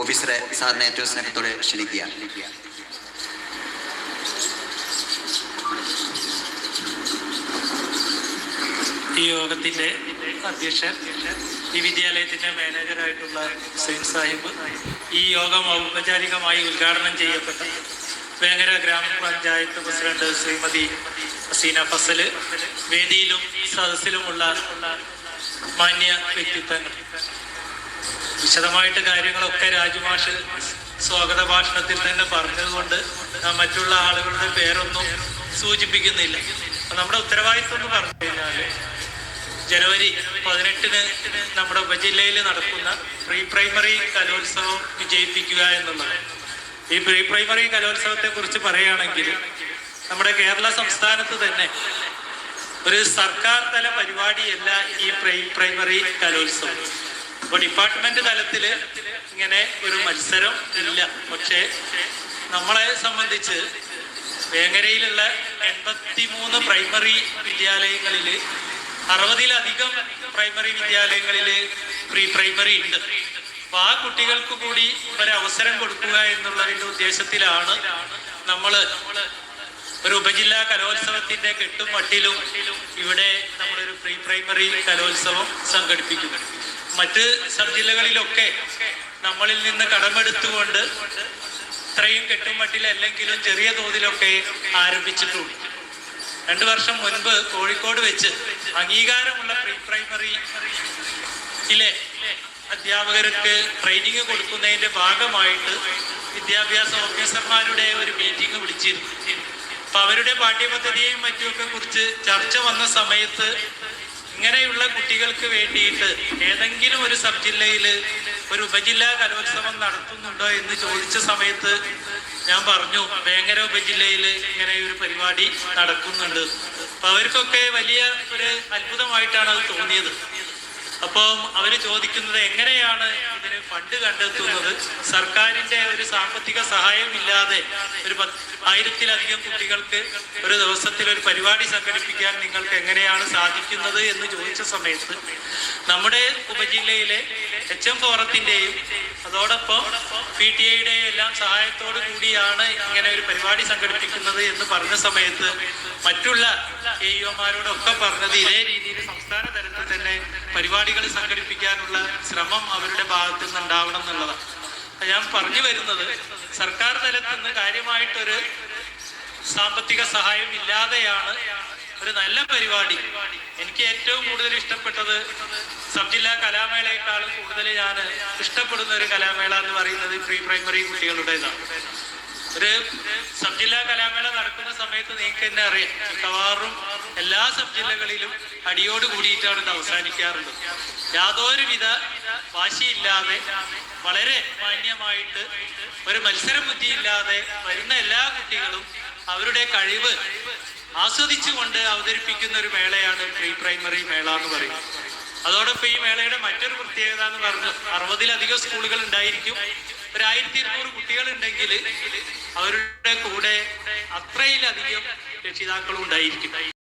ഓഫീസറെ സാറിനെ ഏറ്റവും സ്നേഹത്തോടെ ക്ഷണിക്കുക. ഈ യോഗത്തിന്റെ അധ്യക്ഷൻ ഈ വിദ്യാലയത്തിന്റെ മാനേജറായിട്ടുള്ള സെയിൻ സാഹിബ് ഈ യോഗം ഔപചാരികമായി ഉദ്ഘാടനം ചെയ്യപ്പെട്ട. വേങ്ങര ഗ്രാമപഞ്ചായത്ത് പ്രസിഡന്റ് ശ്രീമതി ഹസീന ഫസൽ വേദിയിലും സദസ്സിലുമുള്ള മാന്യ വ്യക്തിത്വങ്ങൾ. വിശദമായിട്ട് കാര്യങ്ങളൊക്കെ രാജുമാഷ് സ്വാഗത ഭാഷണത്തിൽ തന്നെ പറഞ്ഞതുകൊണ്ട് മറ്റുള്ള ആളുകളുടെ പേരൊന്നും സൂചിപ്പിക്കുന്നില്ല. നമ്മുടെ ഉത്തരവാദിത്വം എന്ന് പറഞ്ഞു കഴിഞ്ഞാൽ ജനുവരി പതിനെട്ടിന് നമ്മുടെ ഉപജില്ലയിൽ നടക്കുന്ന പ്രീ പ്രൈമറി കലോത്സവം വിജയിപ്പിക്കുക എന്നുള്ളത് ഈ പ്രീ പ്രൈമറി കലോത്സവത്തെ കുറിച്ച് പറയുകയാണെങ്കിൽ നമ്മുടെ കേരള സംസ്ഥാനത്ത് തന്നെ ഒരു സർക്കാർ തല പരിപാടിയല്ല ഈ പ്രൈ പ്രൈമറി കലോത്സവം. അപ്പോൾ ഡിപ്പാർട്ട്മെന്റ് തലത്തിൽ ഇങ്ങനെ ഒരു മത്സരം ഇല്ല. പക്ഷേ നമ്മളെ സംബന്ധിച്ച് വേങ്ങരയിലുള്ള എൺപത്തി മൂന്ന് പ്രൈമറി വിദ്യാലയങ്ങളിൽ അറുപതിലധികം പ്രൈമറി വിദ്യാലയങ്ങളിൽ പ്രീ പ്രൈമറി ഉണ്ട്. അപ്പൊ ആ കുട്ടികൾക്ക് കൂടി ഒരവസരം കൊടുക്കുക എന്നുള്ളതിന്റെ ഉദ്ദേശത്തിലാണ് നമ്മൾ ഒരു ഉപജില്ലാ കലോത്സവത്തിന്റെ കെട്ടും മട്ടിലും ഇവിടെ നമ്മളൊരു പ്രീ പ്രൈമറി കലോത്സവം സംഘടിപ്പിക്കുന്നത്. മറ്റ് സബ് ജില്ലകളിലൊക്കെ നമ്മളിൽ നിന്ന് കടമെടുത്തുകൊണ്ട് ഇത്രയും കെട്ടും മട്ടിലല്ലെങ്കിലും ചെറിയ തോതിലൊക്കെ ആരംഭിച്ചിട്ടുണ്ട്. രണ്ടു വർഷം മുൻപ് കോഴിക്കോട് വെച്ച് അംഗീകാരമുള്ള പ്രീ പ്രൈമറി ഇലെ അധ്യാപകർക്ക് ട്രെയിനിങ് കൊടുക്കുന്നതിന്റെ ഭാഗമായിട്ട് വിദ്യാഭ്യാസ ഓഫീസർമാരുടെ ഒരു മീറ്റിംഗ് വിളിച്ചിരുന്നു. അപ്പൊ അവരുടെ പാഠ്യപദ്ധതിയെയും മറ്റുമൊക്കെ കുറിച്ച് ചർച്ച വന്ന സമയത്ത് ഇങ്ങനെയുള്ള കുട്ടികൾക്ക് വേണ്ടിയിട്ട് ഏതെങ്കിലും ഒരു സബ് ജില്ലയിൽ ഒരു ഉപജില്ലാ കലോത്സവം നടത്തുന്നുണ്ടോ എന്ന് ചോദിച്ച സമയത്ത് ഞാൻ പറഞ്ഞു വേങ്ങര ഉപജില്ലയിൽ ഇങ്ങനെ ഒരു പരിപാടി നടക്കുന്നുണ്ട്. അപ്പൊ അവർക്കൊക്കെ വലിയ ഒരു അത്ഭുതമായിട്ടാണ് അത് തോന്നിയത്. അപ്പം അവർ ചോദിക്കുന്നത് എങ്ങനെയാണ് ഇതിന് ഫണ്ട് കണ്ടെത്തുന്നത്? സർക്കാരിന്റെ ഒരു സാമ്പത്തിക സഹായം ഇല്ലാതെ ഒരു ആയിരത്തിലധികം കുട്ടികൾക്ക് ഒരു ദിവസത്തിൽ ഒരു പരിപാടി സംഘടിപ്പിക്കാൻ നിങ്ങൾക്ക് എങ്ങനെയാണ് സാധിക്കുന്നത് എന്ന് ചോദിച്ച സമയത്ത് നമ്മുടെ ഉപജില്ലയിലെ എച്ച് എം ഫോറത്തിന്റെയും അതോടൊപ്പം പി ടി ഐയുടെ എല്ലാം സഹായത്തോടു കൂടിയാണ് ഇങ്ങനെ ഒരു പരിപാടി സംഘടിപ്പിക്കുന്നത് എന്ന് പറഞ്ഞ സമയത്ത് മറ്റുള്ള എ ഇഒമാരോടൊക്കെ പറഞ്ഞത് ഇതേ രീതിയിൽ സംസ്ഥാന തലത്തിൽ തന്നെ പരിപാടികൾ സംഘടിപ്പിക്കാനുള്ള ശ്രമം അവരുടെ ഭാഗത്തു നിന്ന് ഉണ്ടാവണം എന്നുള്ളതാണ് ഞാൻ പറഞ്ഞു വരുന്നത് സർക്കാർ തലത്തിൽ നിന്ന് കാര്യമായിട്ടൊരു സാമ്പത്തിക സഹായം ഇല്ലാതെയാണ് ഒരു നല്ല പരിപാടി. എനിക്ക് ഏറ്റവും കൂടുതൽ ഇഷ്ടപ്പെട്ടത് സബ് ജില്ലാ കലാമേളയെക്കാളും കൂടുതൽ ഞാൻ ഇഷ്ടപ്പെടുന്ന ഒരു കലാമേള എന്ന് പറയുന്നത് പ്രീ പ്രൈമറി കുട്ടികളുടേതാണ്. ഒരു സബ് ജില്ലാ കലാമേള നടക്കുന്ന സമയത്ത് നിങ്ങൾക്ക് തന്നെ അറിയാം. മിക്കവാറും എല്ലാ സബ് ജില്ലകളിലും അടിയോട് കൂടിയിട്ടാണ് ഇത് അവസാനിക്കാറുള്ളത്. യാതൊരുവിധ വാശിയില്ലാതെ വളരെ മാന്യമായിട്ട് ഒരു മത്സര ബുദ്ധിയില്ലാതെ വരുന്ന എല്ലാ കുട്ടികളും അവരുടെ കഴിവ് ആസ്വദിച്ചുകൊണ്ട് അവതരിപ്പിക്കുന്ന ഒരു മേളയാണ് പ്രീ പ്രൈമറി മേള എന്ന് പറയുന്നത് അതോടൊപ്പം ഈ മേളയുടെ മറ്റൊരു പ്രത്യേകത എന്ന് പറഞ്ഞു അറുപതിലധികം സ്കൂളുകൾ ഉണ്ടായിരിക്കും. ഒരു ആയിരത്തി ഇരുന്നൂറ് കുട്ടികൾ ഉണ്ടെങ്കിൽ അവരുടെ കൂടെ അത്രയിലധികം രക്ഷിതാക്കളും ഉണ്ടായിരിക്കും.